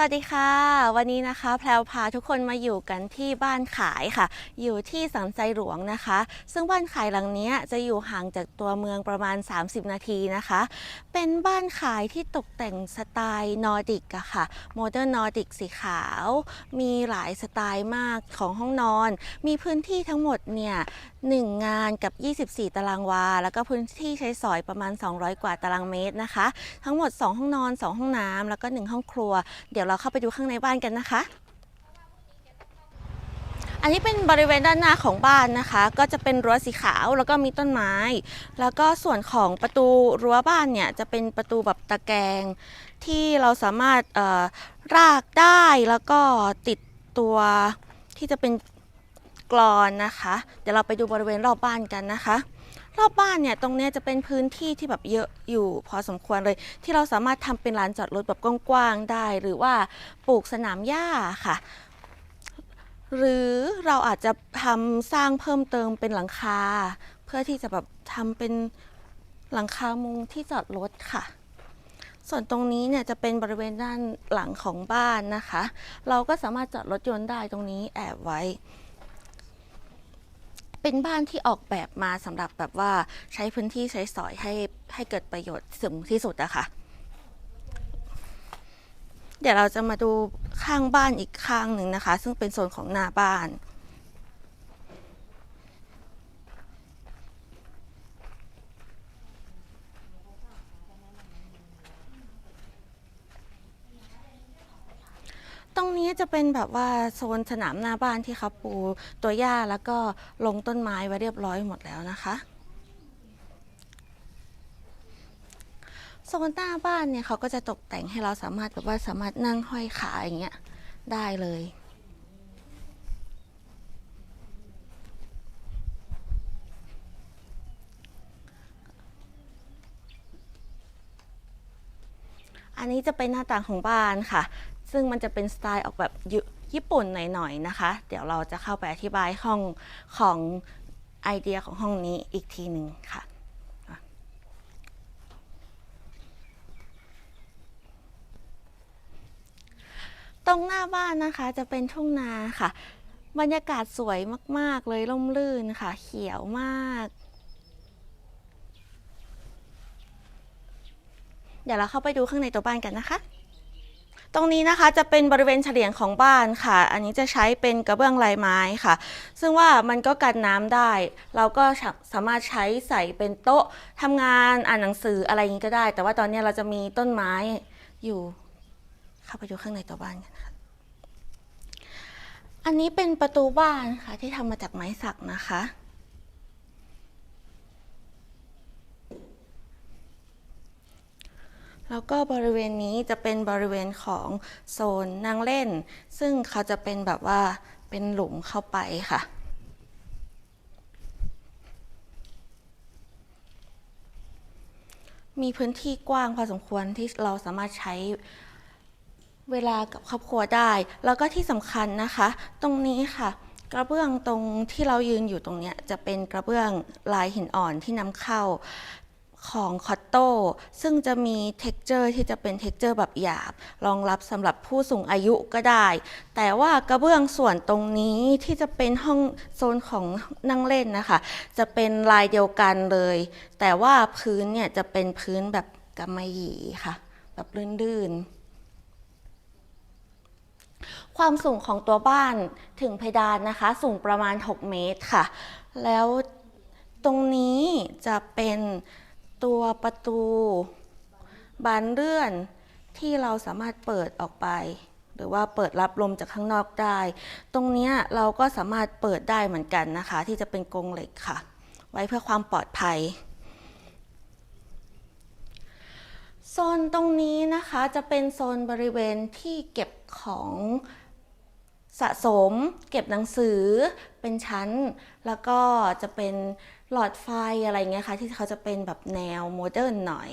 สวัสดีค่ะ วันนี้นะคะแพรวพาทุกคนมาอยู่กันที่บ้านขายค่ะ อยู่ที่สันทรายหลวงนะคะ ซึ่งบ้านขายหลังนี้จะอยู่ห่างจากตัวเมืองประมาณ 30 นาทีนะคะ เป็นบ้านขายที่ตกแต่งสไตล์นอร์ดิกอะค่ะโมเดิร์นนอร์ดิกสีขาว มีหลายสไตล์มากของห้องนอน มีพื้นที่ทั้งหมดเนี่ย1 งานกับ 24 ตารางวา แล้วก็พื้นที่ใช้สอยประมาณ 200 กว่าตารางเมตรนะคะ ทั้งหมด 2 ห้องนอน 2 ห้องน้ำแล้วก็ 1 ห้องครัว เดี๋ยวเราเข้าไปดูข้างในบ้านกันนะคะ อันนี้เป็นบริเวณด้านหน้าของบ้านนะคะ ก็จะเป็นรั้วสีขาวแล้วก็มีต้นไม้ แล้วก็ส่วนของประตูรั้วบ้านเนี่ยจะเป็นประตูแบบตะแกรงที่เราสามารถเอ่อรากได้แล้วก็ติดตัวที่จะเป็น กรอนนะคะ เดี๋ยวเราไปดูบริเวณรอบบ้านกันนะคะ รอบบ้านเนี่ยตรงนี้จะเป็นพื้นที่ที่แบบเยอะอยู่พอสมควรเลย ที่เราสามารถทำเป็นลานจอดรถแบบกว้างๆได้ หรือว่าปลูกสนามหญ้าค่ะ หรือเราอาจจะทำสร้างเพิ่มเติมเป็นหลังคา เพื่อที่จะแบบทำเป็นหลังคามุงที่จอดรถค่ะส่วนตรงนี้เนี่ยจะเป็นบริเวณด้านหลังของบ้านนะคะ เราก็สามารถจอดรถยนต์ได้ตรงนี้แอบไว้ เป็นบ้านที่ออกแบบมาสำหรับแบบว่าใช้พื้นที่ใช้สอยให้ให้เกิดประโยชน์สูงที่สุดอะค่ะ เดี๋ยวเราจะมาดูข้างบ้านอีกข้างหนึ่งนะคะ ซึ่งเป็นโซนของหน้าบ้าน ตรงนี้จะเป็นแบบว่าโซนสนามหน้าบ้านที่เขาปูตัวหญ้าแล้วก็ลงต้นไม้ไว้เรียบร้อยหมดแล้วนะคะโซนหน้าบ้านเนี่ยเขาก็จะตกแต่งให้เราสามารถแบบว่าสามารถนั่งห้อยขาอย่างเงี้ยได้เลยอันนี้จะเป็นหน้าต่างของบ้านค่ะ ซึ่งมันจะเป็นสไตล์ออกแบบญี่ปุ่นหน่อยๆนะคะ เดี๋ยวเราจะเข้าไปอธิบายห้องของไอเดียของห้องนี้อีกทีหนึ่งค่ะตรงหน้าบ้านนะคะจะเป็นทุ่งนาค่ะ บรรยากาศสวยมาก ๆ เลยร่มรื่นค่ะ เขียวมาก เดี๋ยวเราเข้าไปดูข้างในตัวบ้านกันนะคะ ตรงนี้นะคะจะเป็นบริเวณเฉลียงของบ้านค่ะ อันนี้จะใช้เป็นกระเบื้องลายไม้ค่ะ ซึ่งว่ามันก็กันน้ำได้ เราก็สามารถใช้ใส่เป็นโต๊ะทำงานอ่านหนังสืออะไรอย่างนี้ก็ได้ แต่ว่าตอนนี้เราจะมีต้นไม้อยู่เข้าไปดูข้างในตัวบ้านกันค่ะอันนี้เป็นประตูบ้านค่ะที่ทำมาจากไม้สักนะคะ แล้วก็บริเวณนี้จะเป็นบริเวณของโซนนั่งเล่น ซึ่งเขาจะเป็นแบบว่าเป็นหลุมเข้าไปค่ะมีพื้นที่กว้างพอสมควรที่เราสามารถใช้เวลากับครอบครัวได้ แล้วก็ที่สำคัญนะคะ ตรงนี้ค่ะ กระเบื้องตรงที่เรายืนอยู่ตรงนี้จะเป็นกระเบื้องลายหินอ่อนที่นำเข้า ของคอตโต้ซึ่งจะมี t e x t อร์ที่จะเป็น t e x t อร์แบบหยาบ รองรับสำหรับผู้สูงอายุก็ได้ แต่ว่ากระเบื้องส่วนตรงนี้ที่จะเป็นห้องโซนของนั่งเล่นนะคะ จะเป็นลายเดียวกันเลย แต่ว่าพื้นเนี่ยจะเป็นพื้นแบบกำมะหยี่ค่ะ แบบลื่นๆความสูงของตัวบ้านถึงเพดานนะคะ สูงประมาณ 6 เมตรค่ะ แล้วตรงนี้จะเป็น ตัวประตูบานเลื่อนที่เราสามารถเปิดออกไป หรือว่าเปิดรับลมจากข้างนอกได้ ตรงนี้เราก็สามารถเปิดได้เหมือนกันนะคะ ที่จะเป็นกรงเหล็กค่ะ ไว้เพื่อความปลอดภัยโซนตรงนี้นะคะจะเป็นโซนบริเวณที่เก็บของสะสม เก็บหนังสือเป็นชั้น แล้วก็จะเป็น หลอดไฟอะไรเงี้ยค่ะ ที่เขาจะเป็นแบบแนวโมเดิร์นหน่อย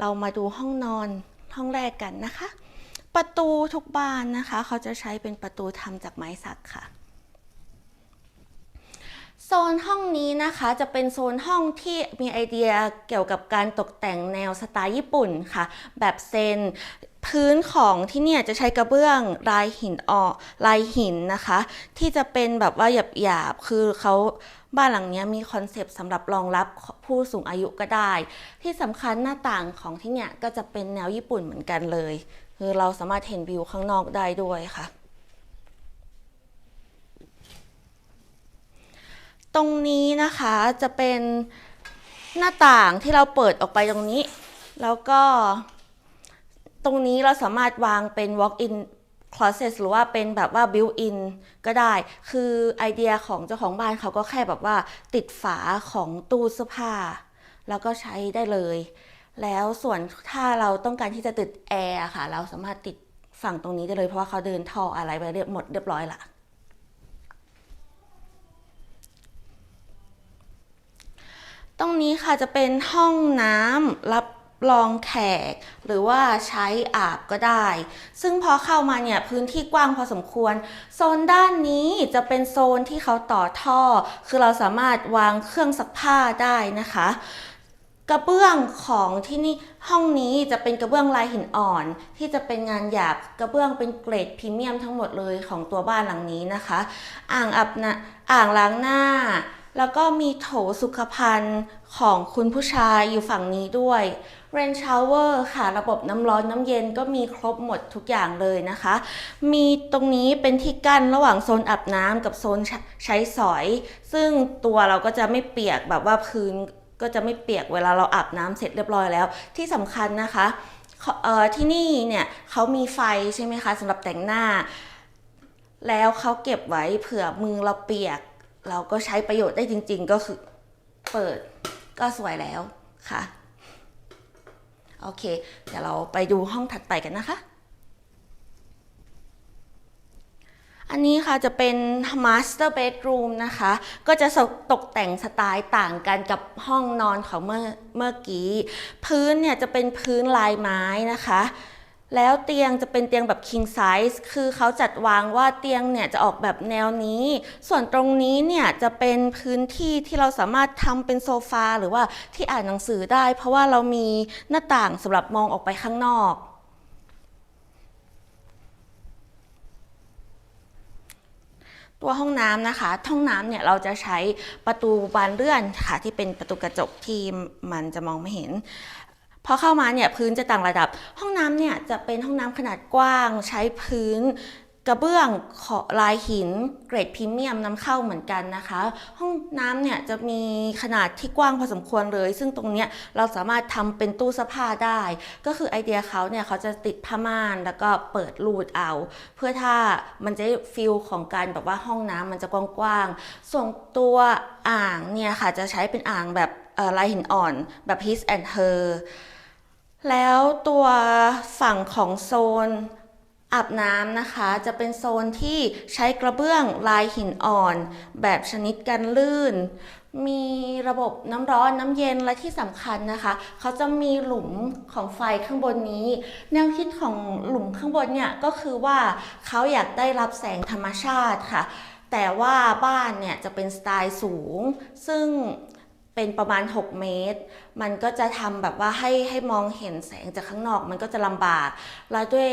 เรามาดูห้องนอนห้องแรกกันนะคะ ประตูทุกบานนะคะ เขาจะใช้เป็นประตูทำจากไม้สักค่ะโซนห้องนี้นะคะจะเป็นโซนห้องที่มีไอเดียเกี่ยวกับการตกแต่งแนวสไตล์ญี่ปุ่นค่ะ แบบเซน พื้นของที่เนี่ยจะใช้กระเบื้องลายหินอ่อลายหินนะคะ ที่จะเป็นแบบว่าหยาบๆคือเขาบ้านหลังเนี้ยมีคอนเซปต์สำหรับรองรับผู้สูงอายุก็ได้ ที่สำคัญหน้าต่างของที่เนี่ยก็จะเป็นแนวญี่ปุ่นเหมือนกันเลย คือเราสามารถเห็นวิวข้างนอกได้ด้วยค่ะ ตรงนี้นะคะจะเป็นหน้าต่างที่เราเปิดออกไปตรงนี้ แล้วก็ ตรงนี้เราสามารถวางเป็น walk in closet หรือว่าเป็นแบบว่า built in ก็ได้ คือไอเดียของเจ้าของบ้านเขาก็แค่แบบว่า ติดฝาของตู้เสื้อผ้า แล้วก็ใช้ได้เลย แล้วส่วนถ้าเราต้องการที่จะติดแอร์ค่ะ เราสามารถติดฝั่งตรงนี้ได้เลยเพราะว่าเขาเดินท่ออะไรไปเรียบหมดเรียบร้อยละตรงนี้ค่ะจะเป็นห้องน้ำรับ รองแขก หรือว่าใช้อาบก็ได้ ซึ่งพอเข้ามาเนี่ยพื้นที่กว้างพอสมควร โซนด้านนี้จะเป็นโซนที่เขาต่อท่อ คือเราสามารถวางเครื่องซักผ้าได้นะคะกระเบื้องของที่นี่ห้องนี้จะเป็นกระเบื้องลายหินอ่อน ที่จะเป็นงานหยาบกระเบื้องเป็นเกรดพรีเมียมทั้งหมดเลยของตัวบ้านหลังนี้นะคะ อ่างอาบน้ำอ่างล้างหน้า แล้วก็มีโถสุขภัณฑ์ของคุณผู้ชายอยู่ฝั่งนี้ด้วย เรนชาวเวอร์ค่ะ ระบบน้ำร้อนน้ำเย็นก็มีครบหมดทุกอย่างเลยนะคะ มีตรงนี้เป็นที่กั้นระหว่างโซนอาบน้ำกับโซนใช้ใช้สอย ซึ่งตัวเราก็จะไม่เปียกแบบว่าพื้นก็จะไม่เปียกเวลาเราอาบน้ำเสร็จเรียบร้อยแล้ว ที่สำคัญนะคะที่นี่เนี่ยเขามีไฟใช่ไหมคะสำหรับแต่งหน้า แล้วเขาเก็บไว้เผื่อมือเราเปียก เราก็ใช้ประโยชน์ได้จริง ๆ ก็คือเปิดก็สวยแล้วค่ะ โอเค เดี๋ยวเราไปดูห้องถัดไปกันนะคะ อันนี้ค่ะจะเป็น master bedroom นะคะ ก็จะตกแต่งสไตล์ต่างกันกับห้องนอนของเมื่อเมื่อกี้ พื้นเนี่ยจะเป็นพื้นลายไม้นะคะ แล้วเตียงจะเป็นเตียงแบบ king size คือเขาจัดวางว่าเตียงเนี่ยจะออกแบบแนวนี้ ส่วนตรงนี้เนี่ยจะเป็นพื้นที่ที่เราสามารถทำเป็นโซฟาหรือว่าที่อ่านหนังสือได้ เพราะว่าเรามีหน้าต่างสำหรับมองออกไปข้างนอกตัวห้องน้ำนะคะ ห้องน้ำเนี่ยเราจะใช้ประตูบานเลื่อนค่ะที่เป็นประตูกระจกที่มันจะมองไม่เห็น พอเข้ามาเนี่ยพื้นจะต่างระดับ ห้องน้ำเนี่ยจะเป็นห้องน้ำขนาดกว้าง ใช้พื้นกระเบื้องขอลายหิน เกรดพรีเมียมนำเข้าเหมือนกันนะคะ ห้องน้ำเนี่ยจะมีขนาดที่กว้างพอสมควรเลย ซึ่งตรงเนี้ยเราสามารถทำเป็นตู้เสื้อผ้าได้ ก็คือไอเดียเขาเนี่ยเขาจะติดผ้าม่านแล้วก็เปิดรูดเอา เพื่อถ้ามันจะฟิลของการแบบว่าห้องน้ำมันจะกว้างๆส่วนตัวอ่างเนี่ยค่ะจะใช้เป็นอ่างแบบ ลายหินอ่อนแบบ his and her แล้วตัวฝั่งของโซนอาบน้ำนะคะ จะเป็นโซนที่ใช้กระเบื้องลายหินอ่อน แบบชนิดกันลื่น มีระบบน้ำร้อนน้ำเย็นและที่สำคัญนะคะ เขาจะมีหลุมของไฟข้างบนนี้ แนวคิดของหลุมข้างบนเนี่ยก็คือว่าเขาอยากได้รับแสงธรรมชาติค่ะ แต่ว่าบ้านเนี่ยจะเป็นสไตล์สูง ซึ่ง เป็นประมาณ 6 เมตร มันก็จะทำแบบว่าให้ให้มองเห็นแสงจากข้างนอก มันก็จะลำบาก แล้วด้วย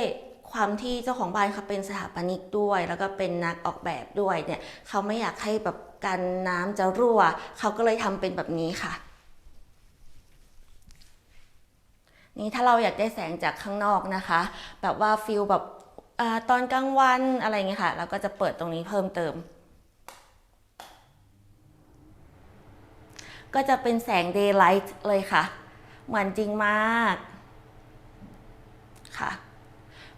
ความที่เจ้าของบ้านเขาเป็นสถาปนิกด้วย แล้วก็เป็นนักออกแบบด้วยเนี่ยเขาไม่อยากให้แบบกันน้ำจะรั่ว เขาก็เลยทำเป็นแบบนี้ค่ะ นี่ถ้าเราอยากได้แสงจากข้างนอกนะคะ แบบว่าฟิลแบบอตอนกลางวันอะไรเงี้ยค่ะ เราก็จะเปิดตรงนี้เพิ่มเติม ก็จะเป็นแสง daylight เลยค่ะ เหมือนจริงมากค่ะ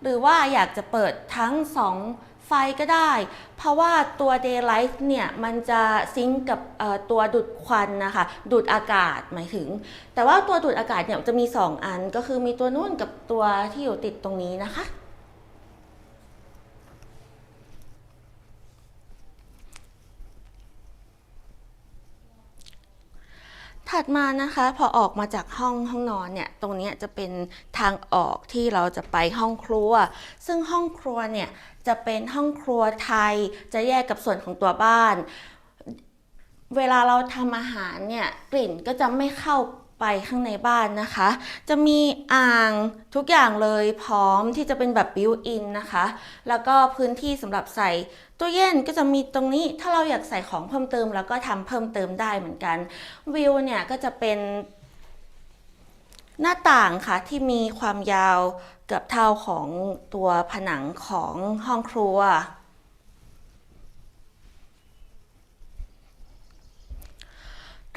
หรือว่าอยากจะเปิดทั้งสองไฟก็ได้ เพราะว่าตัว daylight เนี่ย มันจะซิงกับตัวดูดควันนะคะ ดูดอากาศหมายถึง แต่ว่าตัวดูดอากาศเนี่ยจะมี 2 อันก็คือมีตัวนู่นกับตัวที่อยู่ติดตรงนี้นะคะ ถัดมานะคะพอออกมาจากห้องห้องนอนเนี่ยตรงนี้จะเป็นทางออกที่เราจะไปห้องครัว ซึ่งห้องครัวเนี่ยจะเป็นห้องครัวไทยจะแยกกับส่วนของตัวบ้าน เวลาเราทำอาหารเนี่ยกลิ่นก็จะไม่เข้า ไปข้างในบ้านนะคะ จะมีอ่างทุกอย่างเลยพร้อมที่จะเป็นแบบบิวอินนะคะ แล้วก็พื้นที่สำหรับใส่ตู้เย็นก็จะมีตรงนี้ถ้าเราอยากใส่ของเพิ่มเติมแล้วก็ทำเพิ่มเติมได้เหมือนกันวิวเนี่ยก็จะเป็นหน้าต่างค่ะที่มีความยาวเกือบเท่าของตัวผนังของห้องครัว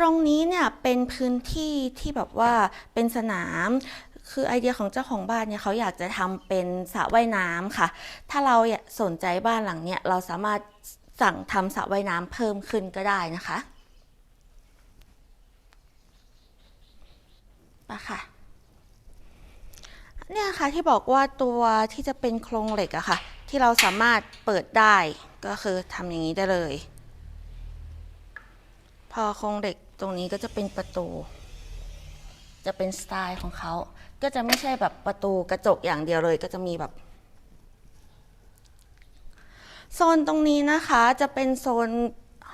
รงนี้เนี่ยเป็นพื้นที่ที่แบบว่าเป็นสนามคือไอเดียของเจ้าของบ้านเนี่ยเขาอยากจะทำเป็นสระว่ายน้ำค่ะ ถ้าเราสนใจบ้านหลังเนี่ยเราสามารถสั่งทำสระว่ายน้ำเพิ่มขึ้นก็ได้นะคะไปค่ะเนี่ยค่ะที่บอกว่าตัวที่จะเป็นโครงเหล็กอะค่ะ ที่เราสามารถเปิดได้ก็คือทำอย่างนี้ได้เลย พอโครงเหล็ก ตรงนี้ก็จะเป็นประตู จะเป็นสไตล์ของเขา ก็จะไม่ใช่แบบประตูกระจกอย่างเดียวเลย ก็จะมีแบบโซนตรงนี้นะคะจะเป็นโซน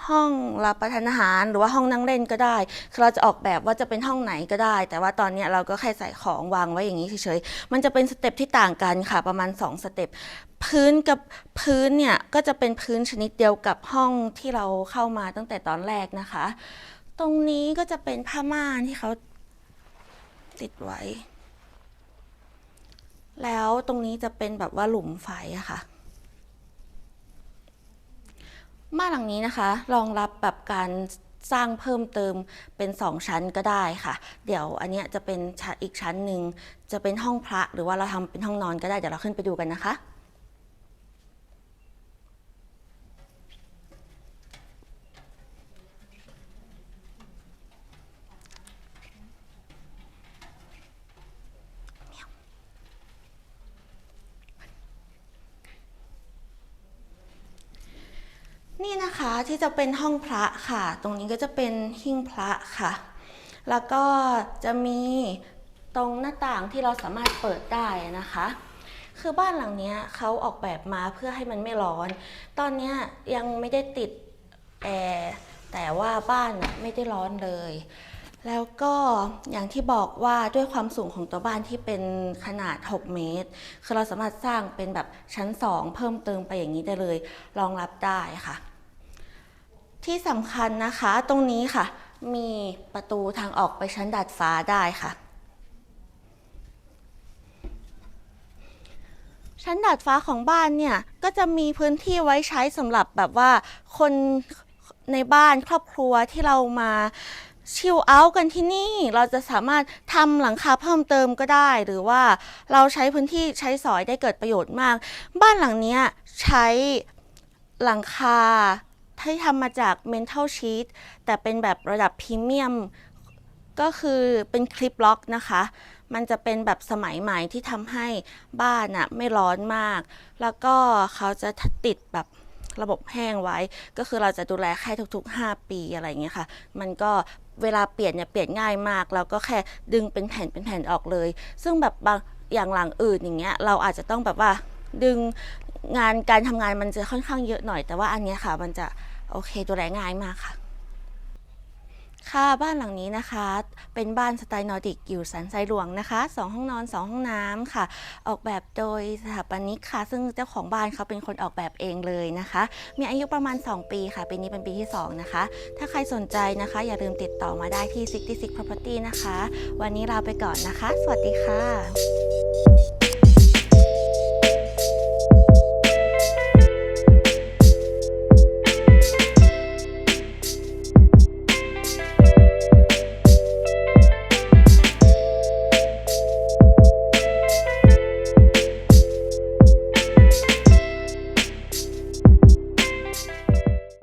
ห้องรับประทานอาหารหรือว่าห้องนั่งเล่นก็ได้คือเราจะออกแบบว่าจะเป็นห้องไหนก็ได้ แต่ว่าตอนนี้เราก็แค่ใส่ของวางไว้อย่างนี้เฉยๆ มันจะเป็นสเต็ปที่ต่างกันค่ะ ประมาณ 2 สเต็ป พื้นกับพื้นเนี่ยก็จะเป็นพื้นชนิดเดียวกับห้องที่เราเข้ามาตั้งแต่ตอนแรกนะคะ ตรงนี้ก็จะเป็นผ้าม่านที่เขาติดไว้ แล้วตรงนี้จะเป็นแบบว่าหลุมไฟอะค่ะบ้านหลังนี้นะคะรองรับแบบการสร้างเพิ่มเติมเป็น 2 ชั้นก็ได้ค่ะ เดี๋ยวอันเนี้ยจะเป็นชั้นอีกชั้นหนึ่งจะเป็นห้องพระหรือว่าเราทำเป็นห้องนอนก็ได้เดี๋ยวเราขึ้นไปดูกันนะคะ นี่นะคะ ที่จะเป็นห้องพระค่ะ ตรงนี้ก็จะเป็นหิ้งพระค่ะ แล้วก็จะมีตรงหน้าต่างที่เราสามารถเปิดได้นะคะ คือบ้านหลังนี้เขาออกแบบมาเพื่อให้มันไม่ร้อน ตอนนี้ยังไม่ได้ติดแอร์แต่ว่าบ้านไม่ได้ร้อนเลย แล้วก็อย่างที่บอกว่าด้วยความสูงของตัวบ้านที่เป็นขนาด 6 เมตร คือเราสามารถสร้างเป็นแบบชั้น 2 เพิ่มเติมไปอย่างนี้ได้เลย รองรับได้ค่ะ ที่สำคัญนะคะตรงนี้ค่ะ มีประตูทางออกไปชั้นดาดฟ้าได้ค่ะ ชั้นดาดฟ้าของบ้านเนี่ย ก็จะมีพื้นที่ไว้ใช้สำหรับแบบว่าคนในบ้านครอบครัวที่เรามาชิลเอาท์กันที่นี่เราจะสามารถทำหลังคาเพิ่มเติมก็ได้ หรือว่าเราใช้พื้นที่ใช้สอยได้เกิดประโยชน์มาก บ้านหลังนี้ใช้หลังคา ที่ทำมาจาก Mental Sheet แต่เป็นแบบระดับพรีเมียม ก็คือเป็นคลิปล็อกนะคะ มันจะเป็นแบบสมัยใหม่ที่ทำให้บ้านอะไม่ร้อนมาก แล้วก็เขาจะติดแบบระบบแห้งไว้ ก็คือเราจะดูแลแค่ทุกๆ 5 ปีอะไรเงี้ยค่ะ มันก็เวลาเปลี่ยนเนี่ยเปลี่ยนง่ายมากแล้วก็แค่ดึงเป็นแผ่นเป็นแผ่นออกเลย ซึ่งแบบบางอย่างหลังอื่นอย่างเงี้ย เราอาจจะต้องแบบว่าดึง งานการทำงานมันจะค่อนข้างเยอะหน่อย แต่ว่าอันเนี้ยค่ะ มันจะโอเคดูแลง่ายมากค่ะ ค่ะบ้านหลังนี้นะคะ เป็นบ้านสไตล์นอร์ดิกอยู่สันทรายหลวงนะคะสองห้องนอนสองห้องน้ำค่ะ ออกแบบโดยสถาปนิกค่ะ ซึ่งเจ้าของบ้านเขาเป็นคนออกแบบเองเลยนะคะ มีอายุประมาณ 2 ปีค่ะปีนี้เป็นปีที่ 2 นะคะ ถ้าใครสนใจนะคะ อย่าลืมติดต่อมาได้ที่66 Property นะคะ วันนี้ลาไปก่อนนะคะ สวัสดีค่ะ